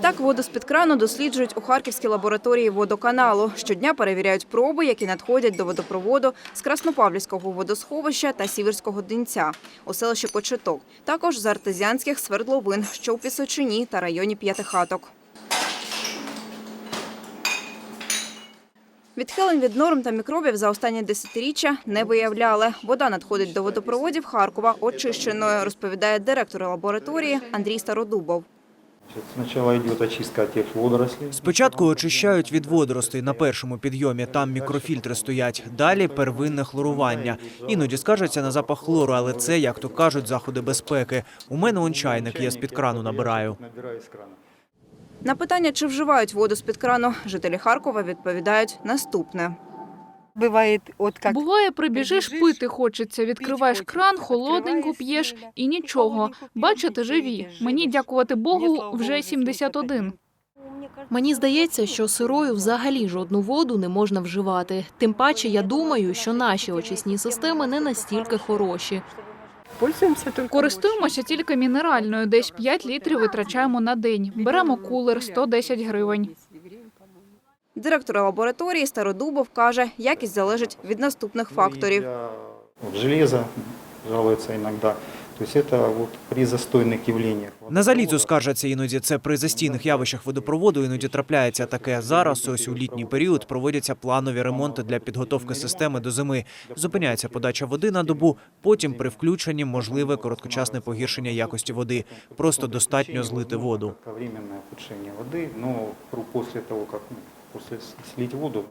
Так воду з-під крану досліджують у Харківській лабораторії водоканалу. Щодня перевіряють проби, які надходять до водопроводу з Краснопавлівського водосховища та Сіверського Динця у селищі Кочеток. Також з артезіанських свердловин, що у Пісочині та районі П'ятихаток. Відхилень від норм та мікробів за останні десятиріччя не виявляли. Вода надходить до водопроводів Харкова очищеною, розповідає директор лабораторії Андрій Стародубов. Сначала идет очистка тех водорослей. Спочатку очищають від водоростей на першому підйомі, там мікрофільтри стоять. Далі первинне хлорування. Іноді скаржаться на запах хлору, але це, як то кажуть, заходи безпеки. У мене он чайник, я з-під крану набираю. На питання, чи вживають воду з-під крану, жителі Харкова відповідають наступне. Бывает, вот как Буває, прибіжиш, пити хочеться, відкриваєш кран, холодненьку п'єш і нічого. Бачите, живі. Мені, дякувати Богу, вже 71. Мені здається, що сирою взагалі жодну воду не можна вживати. Тим паче, я думаю, що наші очисні системи не настільки хороші. Користуємося тільки мінеральною, десь 5 літрів витрачаємо на день. Беремо кулер 110 гривень. Директор лабораторії Стародубов каже, якість залежить від наступних факторів. Я- вот Железо жалуется иногда. То есть это вот при застойных явлениях. На залізо скаржаться іноді. Це при застійних явищах водопроводу іноді трапляється таке. Зараз ось у літній період проводяться планові ремонти для підготовки системи до зими. Зупиняється подача води на добу. Потім при включенні можливе короткочасне погіршення якості води. Просто достатньо злити воду. Временное ухудшение воды, но пру- после того, как после слить воду,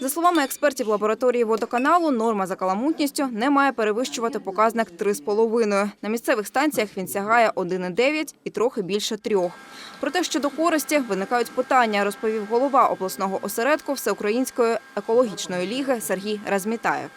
За словами експертів лабораторії водоканалу, норма за каламутністю не має перевищувати показник 3,5. На місцевих станціях він сягає 1,9 і трохи більше трьох. Про те, що до користі виникають питання, розповів голова обласного осередку Всеукраїнської екологічної ліги Сергій Размітаєв.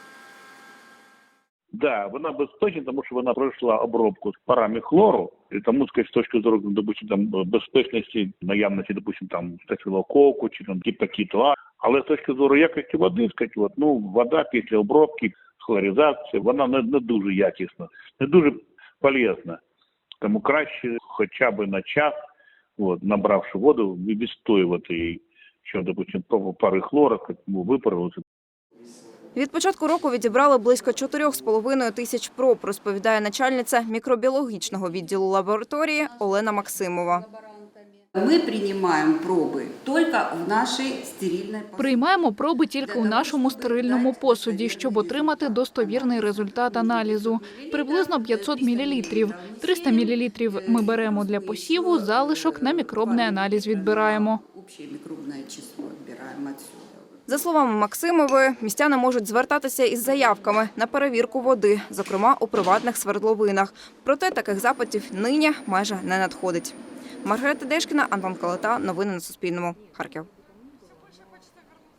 Да, вона безпечна, тому що вона пройшла обробку з парами хлору, і тому сказать, з точки зору допустим, там безпечності, наявності, допустим, там стафілококу чи там гепатиту А. Але з точки зору якості води, сказать, от, ну вода після обробки, хлоризації, вона не, не дуже якісна, не дуже полезна. Тому краще хоча б на час, от, набравши воду, відстоювати її, що, допустим, пари хлора, випарилися, Від початку року відібрали близько 4,5 тисяч проб, розповідає начальниця мікробіологічного відділу лабораторії Олена Максимова. Мы принимаем пробы только в нашей стерильной посуде. Приймаємо проби тільки у нашому стерильному посуді, щоб отримати достовірний результат аналізу. Приблизно 500 мл. 300 мл ми беремо для посіву, залишок на мікробний аналіз відбираємо. Общее микробное число отсюда. За словами Максимової, містяни можуть звертатися із заявками на перевірку води, зокрема у приватних свердловинах. Проте таких запитів нині майже не надходить. Маргарита Дешкіна, Антон Калата. Новини на Суспільному. Харків.